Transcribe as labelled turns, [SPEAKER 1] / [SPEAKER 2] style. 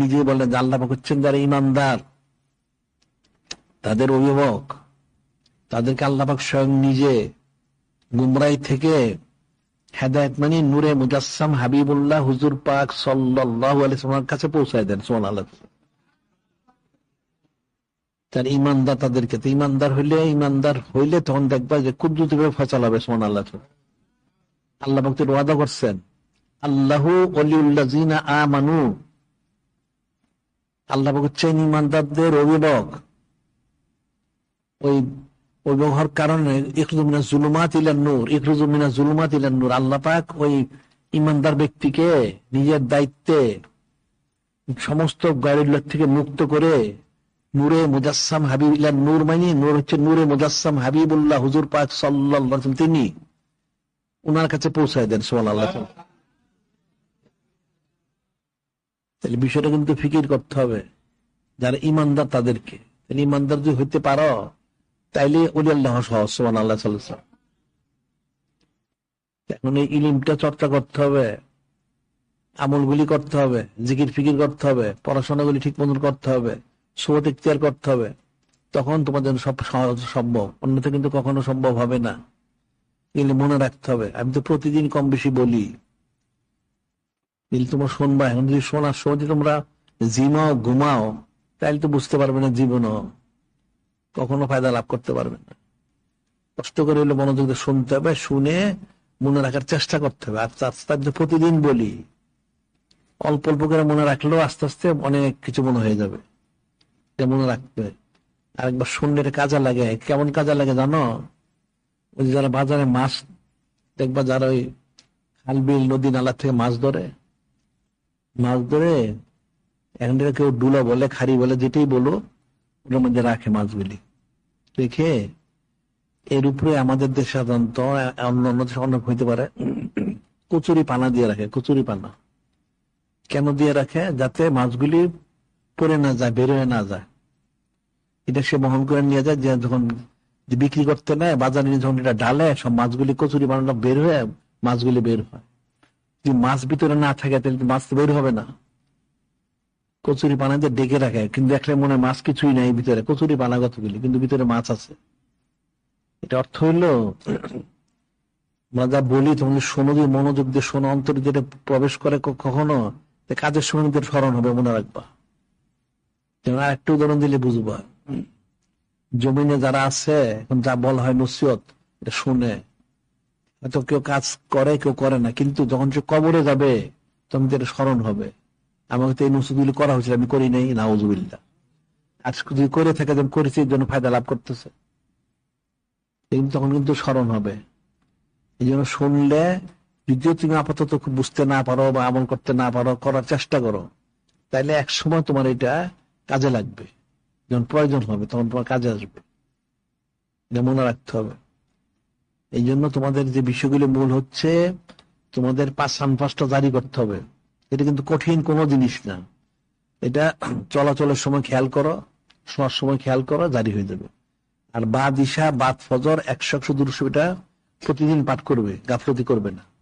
[SPEAKER 1] নিজে বলেন আল্লাহ হচ্ছেন যারা ইমানদার তাদের অভিভাবক, তাদেরকে আল্লাহ স্বয়ং নিজে গুমরাই থেকে হেদায়ত মানে নূরে মুজাসসাম হাবিবুল্লাহ হুজুর পাক সাল্লাল্লাহু আলাইহি কাছে পৌঁছায় দেন, সুবহানাল্লাহ। তার ইমানদার তাদেরকে তো ইমানদার হইলে ইমানদার হইলে তখন দেখবা যে কুদ্দুতি ভাবে ফসল হবে সোমান আল্লাহ আল্লাহ ভক্তির ওয়াদা করছেন, আল্লাহ হচ্ছেন ইমানদারদের অভিভাবক। ওই অভিভাবক কারণে ইকরুজমিনা জুলুমাত ইলান নূর ইকরুজমিনা জুলুমাত ইলান নূর। আল্লাহ পাক ওই ইমানদার ব্যক্তিকে নিজের দায়িত্বে সমস্ত গাড়ির থেকে মুক্ত করে নূরে মুজাসসাম হাবিবুল্লাহ নূর মানি নূর হচ্ছে নূরে মুজাসসাম হাবিবুল্লাহ হুজুর পাক সাল্লাল্লাহু তিনি উনার কাছে পৌঁছায় দেন, সুবহানাল্লাহ। তাহলে বিষয়টা কিন্তু ফিকির করতে হবে, যারা ইমানদার তাদেরকে। ইমানদার যদি হইতে পারো, তাইলে ওলি আল্লাহ সহজ সুবহান আল্লাহ সাল্লাম এখন এই ইলিমটা চর্চা করতে হবে, আমলগুলি করতে হবে, জিকির ফিকির করতে হবে, পড়াশোনাগুলি ঠিক মতন করতে হবে। সোট ইখতিয়ার করতে হবে, তখন তোমার জন্য সব সম্ভব। অন্যথা কিন্তু কখনো সম্ভব হবে না। এগুলি মনে রাখতে হবে। আমি তো প্রতিদিন কম বেশি বলি। এগুলি তোমরা শুনবা। এখন যদি শোনার সময় যদি তোমরা জিমাও, ঘুমাও, তাহলে তো বুঝতে পারবে না জীবনও। কখনো ফায়দা লাভ করতে পারবে না। কষ্ট করে হলে মনোযোগ শুনতে হবে, শুনে মনে রাখার চেষ্টা করতে হবে। আস্তে আস্তে প্রতিদিন বলি, অল্প অল্প করে মনে রাখলেও আস্তে আস্তে অনেক কিছু মনে হয়ে যাবে। এটা মনে রাখতে। আরেকবার শুনলে এটা কাজে লাগে। কেমন কাজে লাগে জানো? ওই যারা বাজারে মাছ, দেখবা যারা ওই খাল বিল নদী নালা থেকে মাছ ধরে মাছ ধরে এখন কেউ ডুলা বলে খারি বলে, যেটাই বলো ওটার মধ্যে রাখে মাছগুলি। দেখে এর উপরে আমাদের দেশে সাধারণত অন্য অন্য দেশে অনেক হইতে পারে, কচুরি পানা দিয়ে রাখে, কচুরি পানা। কেন দিয়ে রাখে? যাতে মাছগুলি পড়ে না যায় বের হয়ে না যায়। এটা সে বহন করে নিয়ে যায়, যে যখন বিক্রি করতে নেয়, বাজারে যখন এটা ডালে, সব মাছগুলি কচুরি বানানো বের হয়ে মাছগুলি বের হয়। যদি মাছ ভিতরে না থাকে, তাহলে মাছ বের হবে না। কচুরি দিয়ে ডেকে রাখে, কিন্তু দেখলে মনে মাছ কিছুই নাই ভিতরে, কচুরি পানা কতগুলি কিন্তু ভিতরে মাছ আছে। এটা অর্থ হইল, আমরা যা বলি তোমাদের শোনো দিয়ে মনোযোগ দিয়ে শোনো, অন্তর যেটা প্রবেশ করে কখনো কাজের সময় স্মরণ হবে, মনে রাখবা। যেমন আর একটু উদাহরণ দিলে বুঝবা। জমিনে যারা আছে যা বলা হয় নসিহত এটা শুনে। হয়তো কেউ কাজ করে কেউ করে না কিন্তু যখন সে কবরে যাবে তখন এটা স্মরণ হবে। আমাকে তো এই নসিহতগুলি করা হয়েছিল আমি করি নাই নাউজুবিল্লা আজ যদি করে থাকে যে আমি করেছি এর জন্য ফায়দা লাভ করতেছে। কিন্তু তখন কিন্তু স্মরণ হবে। এই জন্য শুনলে যদিও তুমি আপাতত বুঝতে না পারো বা আমল করতে না পারো করার চেষ্টা করো। তাইলে এক সময় তোমার এটা কাজে লাগবে। যখন প্রয়োজন হবে, তখন তোমার কাজে আসবে। মনে রাখতে হবে। এই জন্য তোমাদের যে বিষয়গুলি মূল হচ্ছে, তোমাদের পাঁচ পাঁচটা জারি করতে হবে। এটা কিন্তু কঠিন কোনো জিনিস না। এটা চলাচলের সময় খেয়াল করো, শোয়ার সময় খেয়াল করো, জারি হয়ে যাবে। আর বাদ ইশা বাদ ফজর, একশো একশো দুশো এটা প্রতিদিন পাঠ করবে, গাফলতি করবে না।